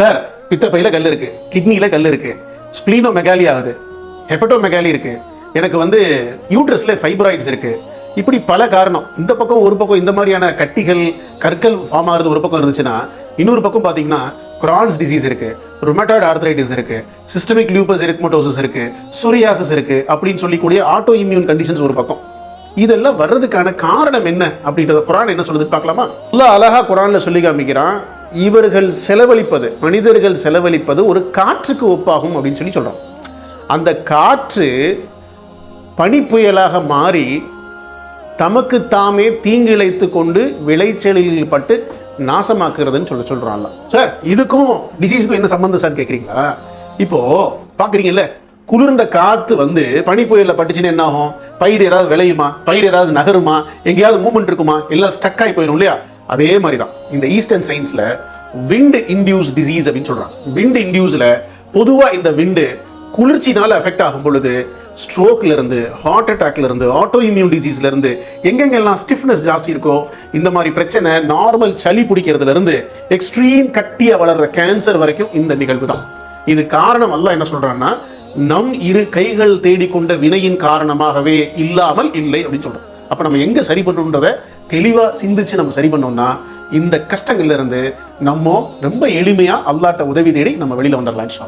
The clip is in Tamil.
சார் பித்தப்பையில் கல் இருக்கு. கிட்னியில் கல் இருக்கு. ஸ்பிளீனோ மெகாலி ஆகுது ஹெப்படோ மெகாலி இருக்கு. எனக்கு வந்து யூட்ரஸில் ஃபைப்ராய்ட்ஸ் இருக்கு. இப்படி பல காரணம். இந்த பக்கம் ஒரு பக்கம் இந்த மாதிரியான கட்டிகள் கற்கள் ஃபார்ம் ஆகுறது ஒரு பக்கம் இருந்துச்சுன்னா இன்னொரு பக்கம் பார்த்தீங்கன்னா கிரான்ஸ் டிசீஸ் இருக்கு. ரொமட்டாய்டு ஆர்த்ரைட்டிஸ் இருக்கு. சிஸ்டமிக் லியூபஸ் எரித்மோட்டோசஸ் இருக்கு. சொரியாசஸ் இருக்கு. அப்படின்னு சொல்லிக்கூடிய ஆட்டோ இம்யூன் கண்டிஷன்ஸ் ஒரு பக்கம். இதெல்லாம் வர்றதுக்கான காரணம் என்ன அப்படின்றத குரான் என்ன சொல்லுது பார்க்கலாமா? அல்லாஹ் அழகா குரான்ல சொல்லி காமிக்கிறான். இவர்கள் செலவழிப்பது மனிதர்கள் செலவழிப்பது ஒரு காற்றுக்கு ஒப்பாகும் அப்படின்னு சொல்லி சொல்கிறோம் அந்த காற்று பனிப்புயலாக மாறி தமக்கு தாமே தீங்கிழைத்து கொண்டு விளைச்சலில் பட்டு நாசமாக்குறதுன்னு சொல்ல சொல்கிறாங்கல்ல சார் இதுக்கும் டிசீஸுக்கும் என்ன சம்மந்தம் சார் கேட்குறீங்களா இப்போ பார்க்குறீங்கல்ல குளிர்ந்த காற்று வந்து பனி புயலில் பட்டுச்சுன்னு என்ன ஆகும்? பயிர் ஏதாவது விளையுமா? பயிர் ஏதாவது நகருமா? எங்கேயாவது மூமெண்ட் இருக்குமா? எல்லாம் ஸ்டக் ஆகி போயிடும் இல்லையா? அதே மாதிரி தான் இந்த ஈஸ்டர்ன் சயின்ஸில் விண்ட் இன்டியூஸ் டிசீஸ் அப்படின்னு சொல்கிறாங்க விண்ட் இன்டியூஸில் பொதுவாக இந்த விண்டு குளிர்ச்சினால் அஃபெக்ட் ஆகும் பொழுது ஸ்ட்ரோக்ல இருந்து ஹார்ட் அட்டாக்ல இருந்து ஆட்டோ இம்யூன் டிசீஸ்ல இருந்து எங்கெங்கெல்லாம் ஸ்டிஃப்னஸ் ஜாஸ்தி இருக்கோ இந்த மாதிரி பிரச்சனை நார்மல் சளி பிடிக்கிறதுல இருந்து எக்ஸ்ட்ரீம் கட்டியா வளர்ற கேன்சர் வரைக்கும் இந்த நிகழ்வு தான். இது காரணம் அல்ல என்ன சொல்றான்னா நம் இரு கைகள் தேடிக்கொண்ட வினையின் காரணமாகவே இல்லாமல் இல்லை அப்படின்னு சொல்றோம். அப்ப நம்ம எங்க சரி பண்ணணுன்றதை தெளிவா சிந்திச்சு நம்ம சரி பண்ணோம்னா இந்த கஷ்டங்கள்ல இருந்து நம்ம ரொம்ப எளிமையா அல்லாட்ட உதவி தேடி நம்ம வெளியில வந்துடலாம் இன்ஷா